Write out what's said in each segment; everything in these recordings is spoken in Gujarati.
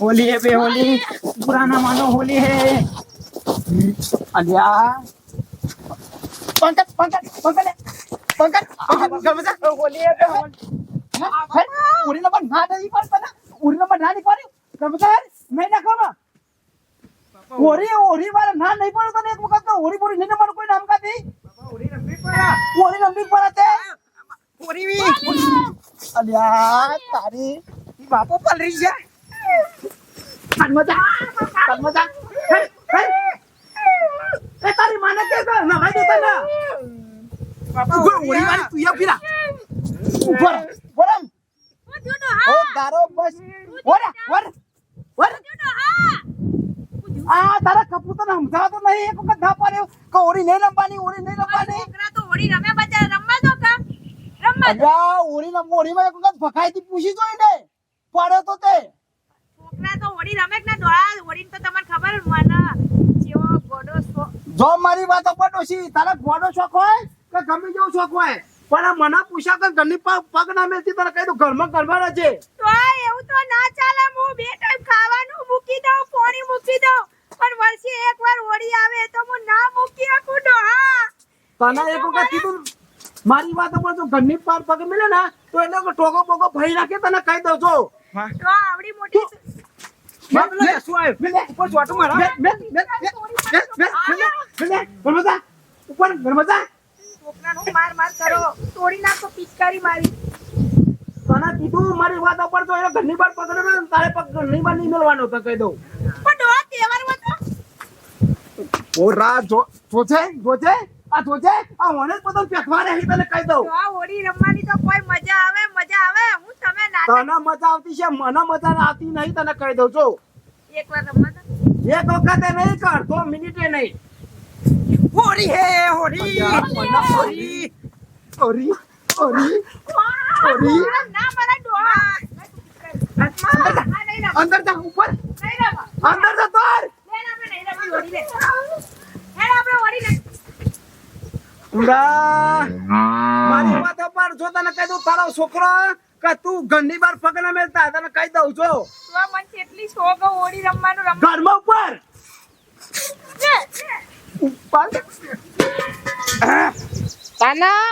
होली है बे होली पुराना मानो होली है अलिया पंकज पंकज पंकज पंकज गमजा होली है बे होली उरी नंबर ना नहीं पर पता उरी नंबर ना नहीं पर गमजा मैं ना कहूँ ओरी ओरी वाला ना नहीं पर तो एक मुकद का ओरी पूरी नहीं नंबर कोई नाम का दी ओरी लंबी पड़ा ओरी लंबी पड़ा ते ओरी भी पल रही है ตัดมาจ้าตัดมาจ้าเฮ้ยเฮ้ยเฮ้ยตาดิมานะเกสนะไอ้ดิตานะกูอุริมาดิตุยาพี่ละ ઉપર વરમ ઓ તારો બસ વર વર વર આ તારા કપૂતર સમજાવતો નહીં. એક વખત ધાપા રહ્યો કે ઓરી નહીં લંબાની ઓરી નહીં લંબાની છોકરા તો ઓરી રમે બચા રમવા દો કા? રમવા દો. ઓરી રમો ઓરી માં એક વખત ભખાઈ થી પૂછી જોઈ ને પાડ્યો તો તે. રમે એકના તો તમને ખબર મને જેવો જો મારી વાતો પડોશી તારા ગોડો શોખ હોય કે ગમે જેવો શોખ હોય? પણ આ મના પૂછા કે ઘરની પગ ના મેલતી તને કહી દઉં? ઘરમાં ઘરમાં રહેજે તો એવું તો ના ચાલે હું બે ટાઈમ ખાવાનું મૂકી દઉં પોણી મૂકી દઉં. પણ વર્ષે એકવાર ઓડી આવે તો હું ના મૂકી શકું તો હા તને એક વખત કીધું મારી વાત પર જો ઘરની પાર પગ મિલે ને તો એને ટોકો બોકો ભરી નાખે તને કહી દઉં છો તો આવડી મોટી મારી. વાત ઉપર તો એનો ઘરની બાર પકડે તારે પગ ઘરની બાર નહીં મેળવાનો કહી દઉં. રા જો જોજે આ જોજે આ મને પતંગ તને કહી દઉં. આ હોડી રમવાની તો કોઈ મજા આવે મજા આવે. હું તમે ના મજા આવતી છે મને મજા આવતી નહીં તને કહી દઉં છું એક વખતે નહીં કર તો મિનિટે નહીં. હોરી હે હોરી હોરી હોરી હોરી હોરી ના મારા રમવા. અંદર જા ઉપર. અંદર જા તોર મારી વાત પર જો તને કહી દઉં તારો છોકરો. કે તું ઘરની બહાર પગ ના મેલતા તને કહી દઉં છો. તો મને કેટલી શોખ હોળી રમવાનું રમવા ઘરમાં ઉપર. તાના?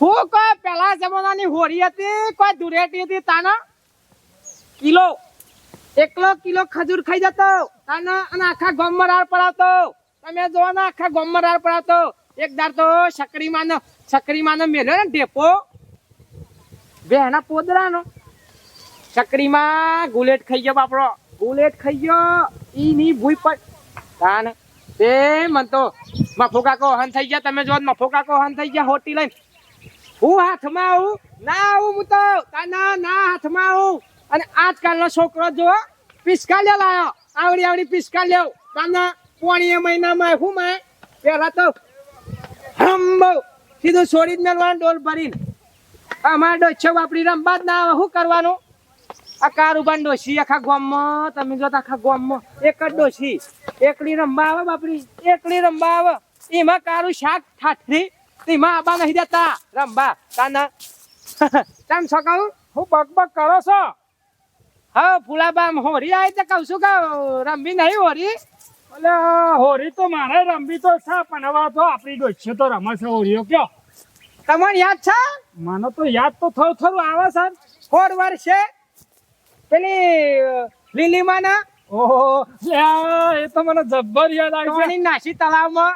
હું કોઈ પેલા જમાનાની હોરી હતી કોઈ ધુરેટી હતી તાના? કિલો. એકલો કિલો ખજૂર ખાઈ જતો. તાના અને આખા ગામમાં રાડ પડાવતો. તમે જોવો ને આખા ગામમાં રાડ પડાવતો. એક દાર તો સકરી માનો સકરી માનો મેલ્યો ને ઢેપો. બેના પોદરાનો. ચકરીમાં ગુલેટ ખાઈ ગયો બાપડો. ગુલેટ ખાઈ ગયો. ઈ ની ભૂઈ પડ તાને. તે મન તો મફો કાકો હન થઈ ગયા. તમે જો મફો કાકો હન થઈ ગયા હોટી લઈને. હું હાથમાં આવું? ના આવું હું તો. ના ના હાથમાં આવું. અને આજકાલનો છોકરો જો પિસ્કાલ્યો લાયો. આવડી આવડી પિસ્કાલ્યો તાના પોણીએ મહિનામાં હું મેં પેલા તો હમ સીધું છોડી જ મેળવાનું ડોલ ભરીને. અમારે ડોછો બાપડી રમવા જ ના આવે, શું કરવાનું? આ કારુબાન ડોશી આખા ગોમમાં. તમે જો આખા ગોમમાં. એક જ ડોસી. એકલી રમવા આવે બાપડી એકલી રમવા આવે. એમાં કારું શાક ઠાઠરી. એમાં આબા નહીં દેતા. રમવા. તાના. તેમ છો કહું? હું બક બક કરો છો? હા ફૂલાબા હોરી આવી તો કહું છું કે, રમવી નહીં હોરી. એટલે હોરી તો મારે રમવી તો છે, પણ હવે તો આપણી ડોસી તો રમે છે હોરીઓ કયો? તમને યાદ છે? મને તો યાદ તો થોડું થોડું આવે સર ફોર છે પેલી લીલીમાં ના ઓહો એ તો મને જબ્બર યાદ આવી નાસી તળાવમાં.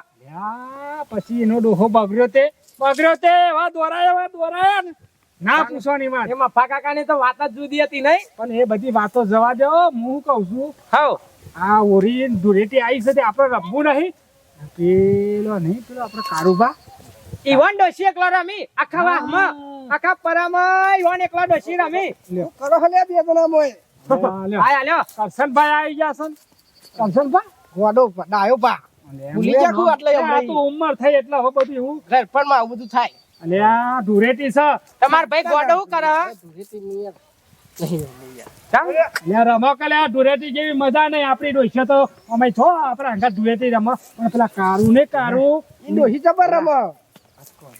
પછી એનો ડોહો બગડ્યો તે. બગડ્યો તે એવા દોરાયા એવા દોરાયા. ના પૂછવાની વાત. એ મફા કાકાની તો વાત જ જુદી હતી નહીં? પણ એ બધી વાતો જવા દો હું કઉ છું? હવ. આ હોરી ધૂળેટી આવી છે તે આપણે રમવું નહીં. પેલો નહીં પેલો આપણે કારુબા ઈવન ડોસી એકલો રમી. આખા વાહમાં. આખા પરામાં ઈવન એકલો ડોસી રમી. કરો હલે બે જણા મોય આય આલ્યો કરસનભાઈ આવી ગયા સન કરસનભાઈ ગોડો ઉપર ડાયો પા. ભૂલી જા કુ એટલે આ તો ઉંમર થઈ એટલે હો બધી હું. ઘર પણ માં બધું થાય. અને આ ધુરેટી છે. તમાર ભાઈ ગોડો હું કરે ધુરેટી નિયર જેવી મજા નહીં. આપડી ડોસી તો અમે છો આપડે હંગા ધુરેટી રમો. પણ પેલા કારું ને કારું. ડોસી જબર રમો.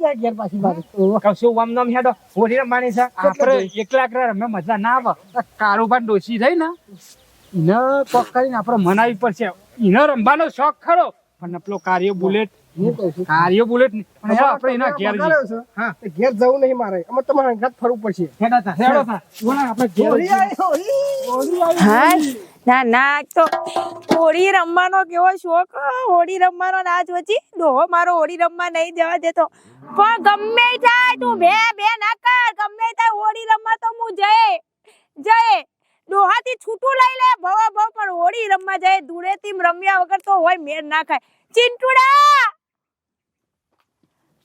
છે? ઘેર પાછી હેડો? રમવાની છે? આપણે એકલા એકલા રમે મજા ના આવે. થઈ ને એને આપણે મનાવી પડશે. એને રમવાનો શોખ ખરો પણ પેલો કાર્ય બુલેટ હું કહું છું. કાર્ય બુલેટ નહીં. પણ આપણે એના ઘેર. હા. ઘેર જવું નહીં મારે. અમે તમારે ફરવું પડશે. હેડો તા હેડો તા. આપણે ઘેર હોળી આવી હોળી. હા. ના ના, તો હોળી રમવાનો કેવો શોખ? હોળી રમવાનો ના જોજી. ડોહો મારો હોળી રમવા નહીં જવા દેતો. પણ ગમે થાય તું બે બે ના કર. ગમે થાય હોળી રમવા તો હું જય જય ડોહાથી છૂટું લઈ લે, ભવા, ભવ, પણ હોળી રમવા જાય દૂરેથી રમ્યા વગર તો હોય મેર ના ખાય. ચિંટુડા!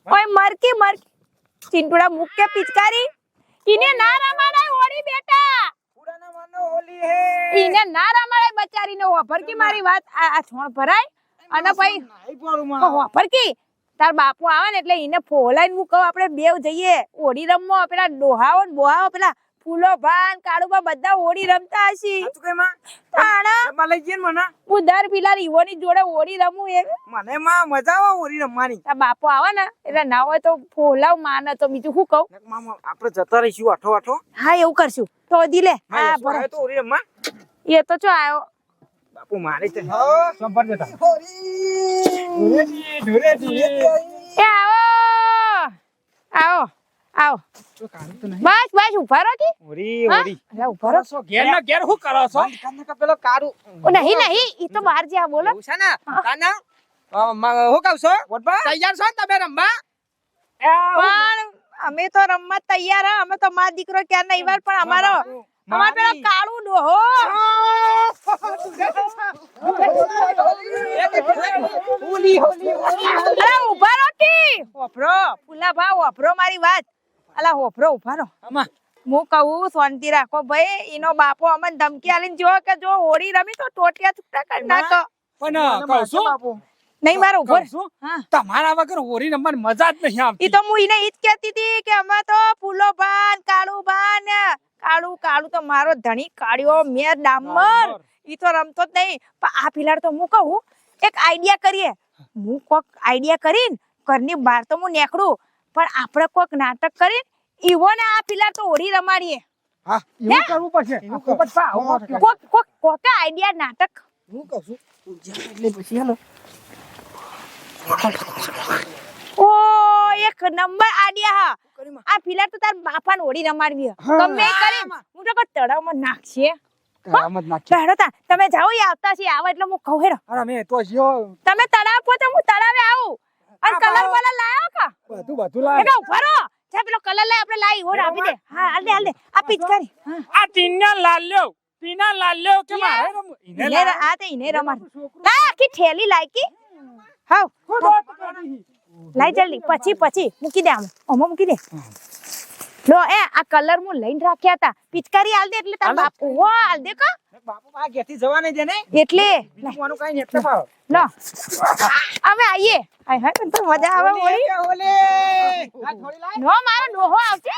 ઓય, મરકી મરકી. ચિંટુડા મુકે પિચકારી. ઇને ના રમાડાય હોળી બેટા. ઈને ના રમાડે બચારીને વાપરકી મારી વાત આ છોણ ભરાય? અને પછી પડું તાર બાપુ આવે ને એટલે ઈને ફોલાઈને હું કહું આપણે બેવ જઈએ. ઓડી રમવા પેલા ડોહાઓ ને બોહાઓ પેલા ફૂલો ભાન કાળુબા બધા હોળી રમતા હશી. તાણા. લઈ જઈએ મને? હું દર પેલા રીવોની જોડે હોળી રમું એ. મને માં મજા આવે હોળી રમવાની. તાર બાપો આવે ને એટલે ના હોય તો ફોલાવ માને તો બીજું શું કહું? મામા આપણે જતા રહીશું આઠો આઠો. હા એવું કરશું. તો દી હા હા બરાબર તો હોળી રમવા? એ તો ચો આયો બાપુ મારે છે. સંપર્ક જતા. હોળી. ધૂળેટી, ધૂળેટી. એ આવો. આવો. આવો. બસ બસ ઊભા રહો કે ઓરી ઓરી અલા ઊભા રહો. છો, ઘેર ના ઘેર શું કરો છો? કાન કર પેલો કારુ. ઓ નહીં નહીં ઈ તો બહાર જ્યા બોલો. છે ને? કાના હું કહું છો? વડબા તૈયાર છો ને તમે રમવા? પણ અમે તો રમવા તૈયાર હા. અમે તો મા દીકરો ક્યાં નહીં વાર પણ અમારો અમાર પેલો કાળુ ડોહો. હોલી હોલી અરે ઊભા રહો કે. હોભરો ભાવ હોભરો મારી વાત. અલા હોભરો ઊભા રહો. આમાં? હું કહું શાંતિ રાખો ભાઈ. એનો બાપો અમને ધમકી આલીને જો કે જો હોળી રમી તો ટોટિયા છૂટા કરી નાખો. પણ કહું છું? નહીં મારો ઊભો તમારા વગર હોરી રમવાની મજા જ નહીં આવતી. તો હું એને ઈજ કહેતી હતી કે અમે તો ફૂલો ભાન કાળું ભાન કાળું કાળું તો મારો ધણી કાળ્યો મેર ડામર. ઈ તો રમતો જ નહીં. પણ આ પિલાડ તો હું કહું એક આઈડિયા કરીએ. હું કોક આઈડિયા કરીને ઘરની બહાર તો હું નીકળું. પણ આપણે કોક નાટક કરી ઈવો ને આ પેલા તો ઓડી રમાડીએ. હા એવું કરવું પડશે. કોક કોક કોક આઈડિયા નાટક. હું કહું છું એટલે પછી હાલો. ઓ એક નંબર આડિયા હા. આ પિલાડ તો તાર બાપાને હોળી રમાડવી તમે એ હું તો તળાવમાં નાખશે. આમ જ હેડો તા. તમે જાઓ એ આવતા છે આવે એટલે હું કહું હેડો. અરે મેં તો જ્યો તમે તળાવ પહોંચો હું તળાવે આવું. અને કલર બલર લાયો કા? બધું બધું લાવે. એનો ફરો. જે પેલો કલર લાય આપણે લાઈ ઓર આપી દે. હા હાલ દે હાલ દે. આ પિચકારી આ ટીના લાલ્યો લાલ્યો કે મારે ઇને આ તે ઇને રમાડ. ના આખી ઠેલી લાયકી હાવ. લાઈ જલ્દી. પછી પછી. મૂકી દે આમ. ઓમાં મૂકી દે. લો એ આ કલર હું લઈને રાખ્યા હતા પિચકારી આલ દે એટલે તાર બાપ. ઓ આલ દે કા. બાપુ આ ઘેથી જવાને દે ને એટલે. બીજું કાઈ કાંઈ નહીં લો. અમે આઈએ. આય હા તને તો મજા આવે ઓલી ઓલે. આ થોડી લાય. નો મારો ડોહો આવશે.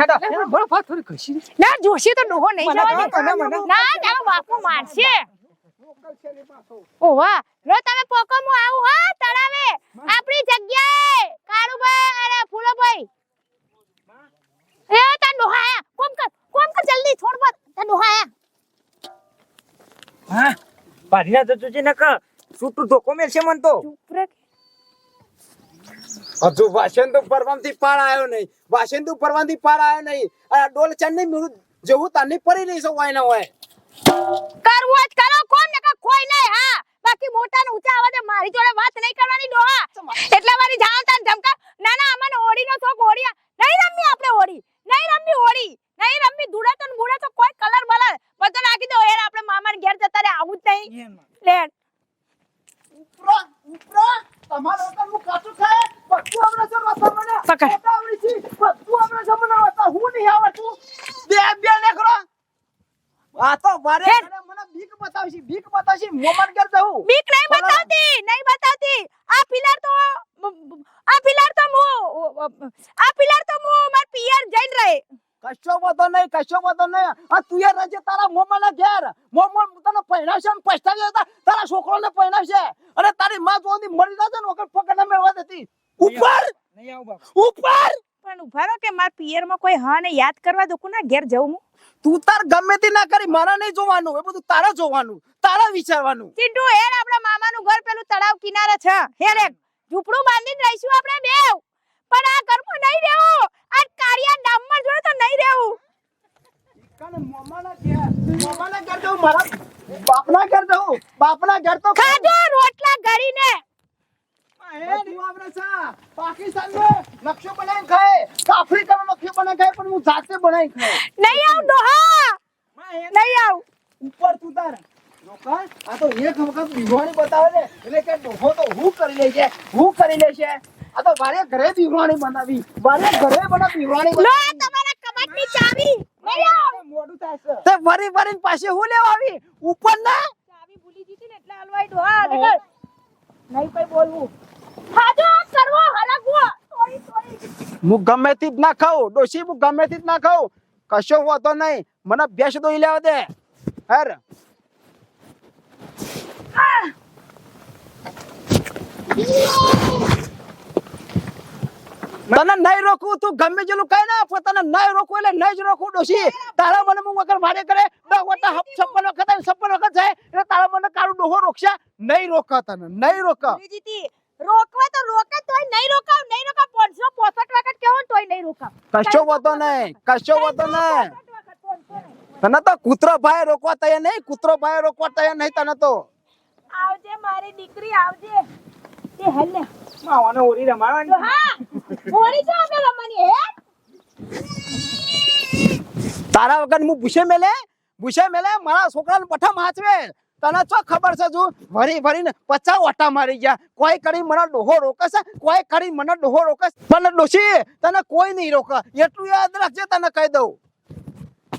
હેડો. બરો થોડી ના જોશી તો ડોહો નહીં જવા દે. ના તારો બાપુ મારશે. ઓવા લો તમે પોકો મો આવું હો તળાવે. આપણી જગ્યાએ કાળુભાઈ અરે ફૂલોભાઈ. એ તા ડોહા કોમ કર કોમ કર જલ્દી છોડ મત તા ડોહા હા પાડીના તો છે નક છૂટું ધોકો મેલશે મન તો. ચૂપ હજુ વાસન તો પરવાનથી પાર આવ્યો નહીં. વાસન તો પરવાનથી પાર આવ્યો નહીં. આ ડોલ ચાંદ નહીં મેળું જેવું તાની પડી નહીં સો ને હોય કરવો જ કરો. કોમ ને કા કોઈ નહીં હા. બાકી મોટા ને ઊંચા અવાજે મારી જોડે વાત નહીં કરવાની ડોહા. એટલા મારી જાવ તાન ધમકા ના ના અમને હોળી નો શોખ હોળી નહીં રમી આપણે હોળી. નહીં રમી હોળી. નહીં રમી ધૂળે તો મૂળે તો કોઈ કલર બલર બધો નાખી દો યાર આપણે મામાને ઘેર જતા રે આવું જ નહીં. લેડ તમારો તો હું કાચું ખાય બધું આવડે હમણાં રસ્તા મને પકડ. આવડી છે બધું છે મને હું નહીં આવતું બે બે નીકળો આ તો મારે મને બીક બતાવશી બીક બતાવશી મોમન કર દઉં બીક નહીં. બતાવતી નહીં બતાવતી. આ પિલર તો આ પિલર તો મો આ પિલર તો મો માર પિયર જઈને રહે. કશો બધો નહીં કશો બધો નહીં. આ તું યાર રજે તારા મોમાના ઘેર. મોમો તને પહેરાવશે ને પછતાવી તારા છોકરોને પહેરાવશે. અને તારી માં જોવાની મરી ના ને વખત પકડને મેળવા દેતી. ઉપર! નહીં આવું બાપુ. ઉપર! પણ ઊભા રહો કે માર પિયરમાં કોઈ હા ને યાદ કરવા દો કોના ઘેર જવું હું? તું તાર ગમે તે ના કરી મારા નહીં જોવાનું એ બધું તારા જોવાનું તારા વિચારવાનું. ચિંટુ હેર આપણા મામાનું ઘર પેલું તળાવ કિનારે છે. હેર એક ઝૂંપડું બાંધીને રહીશું આપણે બેવ. પણ આ ઘરમાં નહીં રહેવું. આ કારિયા ડામર જોડે તો નહીં રહેવું. કાને મોમાના ઘેર મોમાના ઘેર જવું મારા બાપના ઘેર જવું બાપના ઘેર તો ખાજો રોટલા ઘરીને એ વાવરે નકશો બનાવીને ખાય. કે આફ્રિકાનો નકશો બનાવીને ખાય પણ હું જાતે બનાવીને ખાય નહીં આવ ડોહા. નહીં આવ. ઉપર તું તાર. રોકા આ તો એક વખત બીવાણી બતાવે ને એટલે કે ડોહો તો હું કરી લે છે હું કરી લે છે. આ તો વારે ઘરે બીવાણી બનાવી. વારે ઘરે બના બીવાણી લો. તમારા કબાટની ચાવી. નહીં આવ. મોડું થાય છે. તે વરી વરીને પાસે હું લેવા આવી? ઉપર ના? ચાવી ભૂલી જીતી ને એટલે હલવાઈ ડોહા. નહીં કઈ બોલવું. હું ગમે તે જ ના ખાઉં. ડોશી હું ગમે તે જ ના ખાઉં. કશો વાંધો નહીં. મને બેસ દોઈ લેવા દે. હર. તને નહીં રોકું તું ગમે જેલું કઈ ના આપો. તને નહીં રોકું એટલે નહીં જ રોકું ડોશી. તારા મને હું વગર મારે કરે. દસ વખત છપ્પન વખત છપ્પન વખત જાય. એટલે તારા મને કાળું ડોહો રોકશે. નહીં રોકા તને નહીં રોકા. રોકવા તો રોકે તોય નહીં રોકાવ નહીં રોકાવ. 565 વખત કેવો તોય નહીં રોકાવ. કશો વતો નહીં કશો વતો નહીં. 65 વખત 565 તને તો કૂતરો ભાઈ રોકવા તૈયાર નહીં કૂતરો ભાઈ રોકવા તૈયાર નહીં તને તો. આવજે મારી દીકરી આવજે. તે હેલે માવાને ઓરી તો રમાડવાની હા ઓરી છે અમે રમવાની હે? તારા વગર હું ભૂસે મેલે ભૂસે મેલે મારા છોકરાને પઠા માચવે તને શું ખબર છે જો ભરી ભરીને પચાસ ઓટા મારી ગયા. કોઈ કરી મને ડોહો રોકશે? કોઈ કરી મને ડોહો રોકશે? પણ ડોશી તને કોઈ નહીં રોકે. એટલું યાદ રાખજે તને કહી દઉં.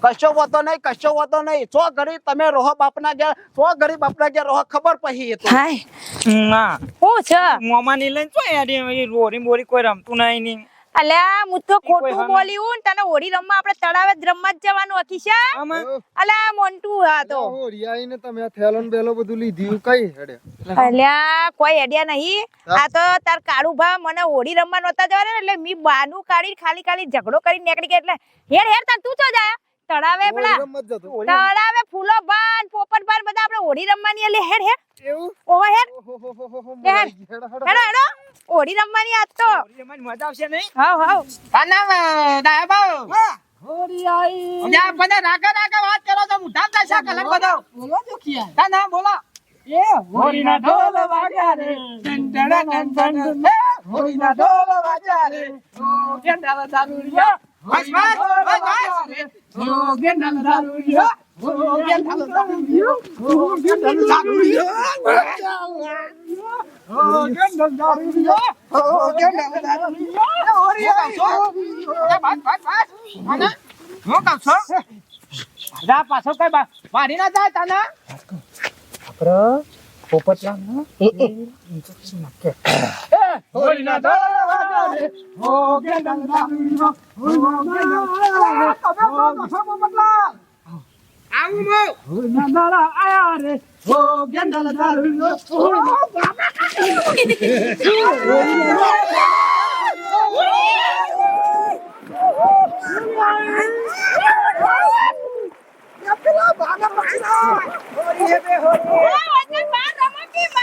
કશો વાતો નહીં કશો વાતો નહીં. છો ઘડી તમે રોહ બાપના ઘેર. છો ઘડી બાપના ઘેર રોહ. ખબર પછી એ તો. હાય. ના. હું છે? મોમાની લઈને તો યાર રોરી બોરી કોઈ રમતું નહીં નહીં. અલ્યા હું તો ખોટું બોલી હું તને હોળી રમવા આપણે તળાવે જ રમવા જ જવાનું અકીશા આમાં? અલ્યા મોન્ટુ હા તો. રિયાઈને તમે આ થેલોન બેલો બધું લીધું કઈ હેડે? અલ્યા કોઈ હેડ્યા નહીં. આ તો તાર કાળુ ભા મને હોળી રમવા નહોતા જવાના ને એટલે મી બાનું કાઢી ખાલી ખાલી ઝઘડો કરી નીકળી ગયા એટલે હેડ હેડ તાર તું તો જા. તળાવે પેલા તળાવે ફૂલો બાન પોપટ બાન બધા આપણે હોળી રમવાની એટલે હેડ હેડ. એવું? Over head. Head head. Head. ગઈ. હેડો, હેડો. હેડો હેડો. હોળી રમવાની આજ તો. મજા આવશે નહીં? હાવ હાવ. તાના દાયા બાવ. હોળી આઈ. જા બધા રાગા રાગા વાત કરો તો મુઠા દશા કલમ બધો. બોલો જો કિયા? તા ના બોલો. એ હોળીના ઢોલ વાગ્યા રે ટન ટન ટન ટન હે હોળીના ઢોલ વાગ્યા રે ઓ ગેંડા દારૂડિયા. બસ બસ બસ બસ. ઓ ગેંડા દારૂડિયા ઓ ગેંડા દારૂડિયા ઓ ગેંડા દારૂડિયા ઓ ગેંડા દારૂડિયા ઓ ગેંડા દારૂડિયા હોળી આવશો એ બસ બસ બસ અને હું કહું છું જા પાછો કઈ મારી ના જાય તાના હોળીના દરવાજા રે હો ગેંડા હો આવું મો હોળીના દારા આયા રે હો ગેંડા દારૂડિયો હો ઓય વચન બાર રમતી બાર હોલી આવી,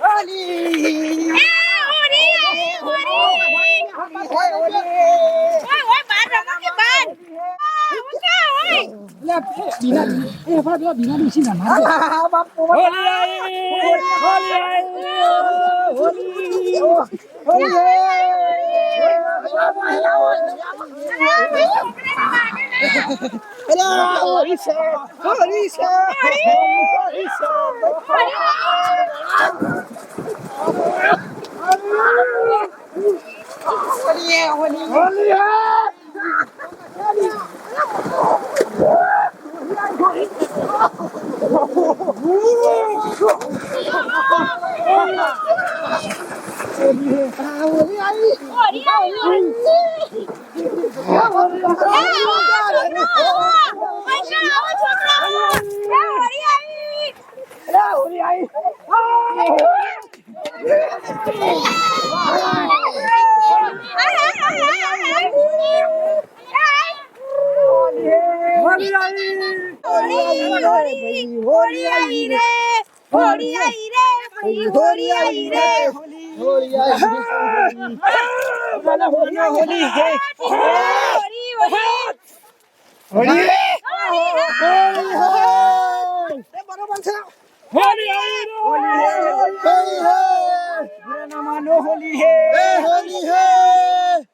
હોલી. એ હોળી આઈ હોળી ઓય ઓય બાર રમતી બાર આ, ઉઠા ઓય હોળી આવી રે હોળી આવી રે ભાઈ હોળી આવી રે હોળી આવી હોળી હોળી હોળી હે હોળી હે એ હું કે હું આપણે કે ફૂલો ભા એમ કહેતી હતી આપણે માર ડોહાન ગમે એમ કરીને ઓય બોલાવીએ પેલા કેણીયા બોલાવો એ ટેણી ઓય આય બેટા કેણીયા આમાં આમાં કેણીયા ઓમાય બે જણ આવો બે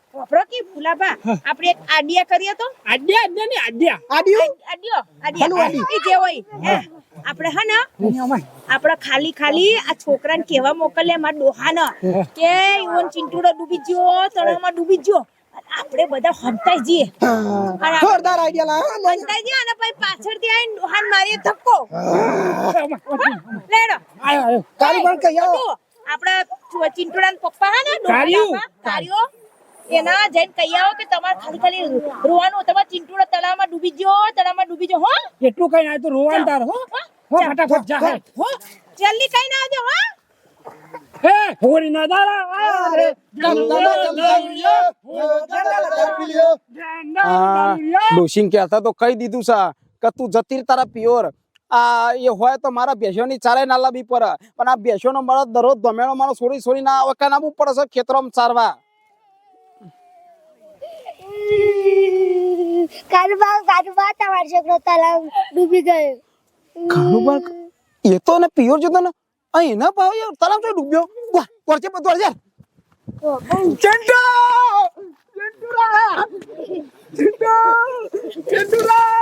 આપણે કે આપણે એક આડિયા કરીએ તો? આડિયા આડિયા ને આડિયા. આડિયો? આડિયો? આડિયા. ઈ જે હોય. આપણે હે ને આપણે ખાલી ખાલી આ છોકરાને કેવા મોકલે માર ડોહાને કે ઈવન ચિંટુડો ડૂબી ગયો તણામાં ડૂબી ગયો. આપણે બધા હંતાઈ જઈએ. અને જોરદાર આઈડિયા લા હંતાઈ જઈએ અને પછી પાછળથી આવીને દોહાન મારીએ ધક્કો. લેડો. આયો આયો. તારી પણ કહી આવો આપણે ચિંટુડા પપ્પા હે ને. ડોહાના કાળિયો એના જઈને કહી આવો કે તમારે ખાલી ખાલી રોવાનું તમારે ચિંટુડા તળાવમાં ડૂબી ગયો તળાવમાં ડૂબી ગયો હો? એટલું કઈ ના તો રોવાનું તાર હો? હો? ફટાફટ જા હો? જલ્દી કઈ ના આવજો હો? હે હોરી ના દારા આયા ડોશિંગ કહેતા તો કહી દીધું સા કે તું જતી તારા પ્યોર. આ એ હોય તો મારા બેસોની ચારે ના લાવી પડે પણ આ બેસોનો મારો દરરોજ ધમેણો મારો છોડી છોડી ના કાંઈ નાબવું પડે છે ખેતરોમાં ચારવા. કારુબા કારુબા તમારો છોકરો તલાવ ડૂબી ગયો એ તો ને પિયોર જોતો ને આ એના ભાવ યાર તલાવ તો ડૂબ્યો વાહ વળજે બધું વળજે ચંડો ચંડુરા ચંટો ચંડુરા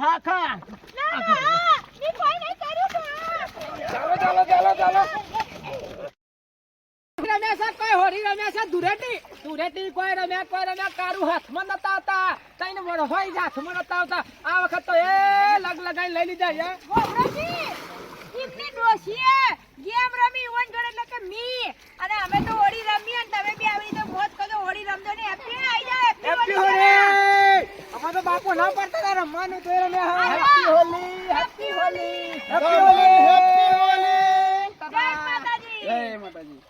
હા ખા. ના ના ની કોઈ નહીં કર્યું ડોહા ચાલો ચાલો ચાલો ચાલો. રમ્યા છે કોઈ હોરી રમ્યા છે ધૂળેટી ધૂળેટી કોઈ રમ્યા કોઈ રમ્યા કારું હાથમાં નતા આવતા. તઈને મોડો હાથમાં નતા આવતા. આ વખત તો એ લગ લગાઈ લઈ લીધા છે નસીબની ડોશીએ. ગેમ રમી ઓન જોડે એટલે કે મી. અને અમે તો હોળી રમી અને તમે બી આવી તો મોત કરો હોળી રમજો ને. એપી આવી જાય એપી હોળી અમે તો બાપો ના પડતા તારા રમવાનું તો રમે happy Holi happy Holi happy Holi happy Holi જય માતાજી. જય માતાજી.